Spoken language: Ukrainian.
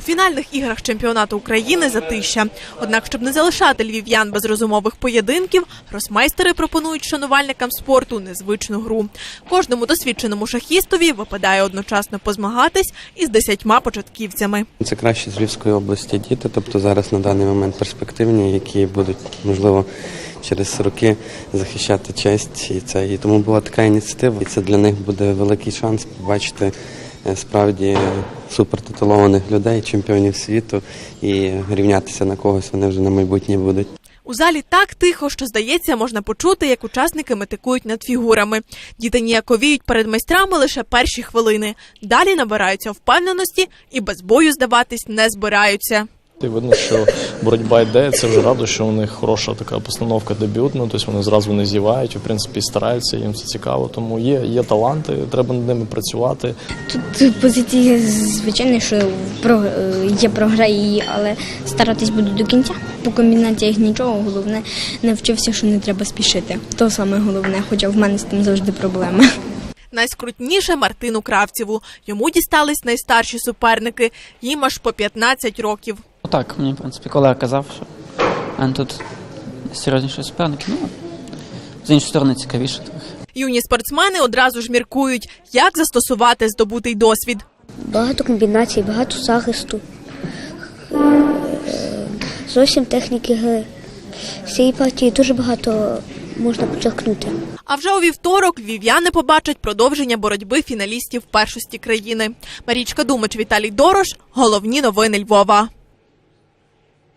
У фінальних іграх чемпіонату України затища. Однак, щоб не залишати львів'ян без розумових поєдинків, гросмейстери пропонують шанувальникам спорту незвичну гру. Кожному досвідченому шахістові випадає одночасно позмагатись із десятьма початківцями. Це краще з Львівської області діти, тобто зараз на даний момент перспективні, які будуть можливо через роки захищати честь. І це і тому була така ініціатива. І це для них буде великий шанс побачити справді супертитулованих людей, чемпіонів світу і рівнятися на когось. Вони вже на майбутнє будуть. У залі так тихо, що здається, можна почути, як учасники метикують над фігурами. Діти ніяковіють перед майстрами лише перші хвилини. Далі набираються впевненості і без бою здаватись не збираються. І видно, що боротьба йде. Це вже радо, що у них хороша така постановка дебютна. Тобто вони зразу не зівають, в принципі, стараються, їм це цікаво. Тому є, є таланти, треба над ними працювати. Тут позиція звичайно, що про є програ її, але старатись буду до кінця. По комбінаціях нічого, головне навчився, що не треба спішити. То саме головне, хоча в мене з тим завжди проблеми. Найскрутніше Мартину Кравцєву. Йому дістались найстарші суперники. Їм аж по 15 років. Так, мені, в принципі, колега казав, що а тут серйозніші суперники. Ну, з іншої сторони, цікавіше трохи. Юні спортсмени одразу ж міркують, як застосувати здобутий досвід. Багато комбінацій, багато захисту, е, зовсім техніки гри. З цієї партії дуже багато можна почерпнути. А вже у вівторок львів'яни побачать продовження боротьби фіналістів першості країни. Марічка Думач, Віталій Дорош. Головні новини Львова.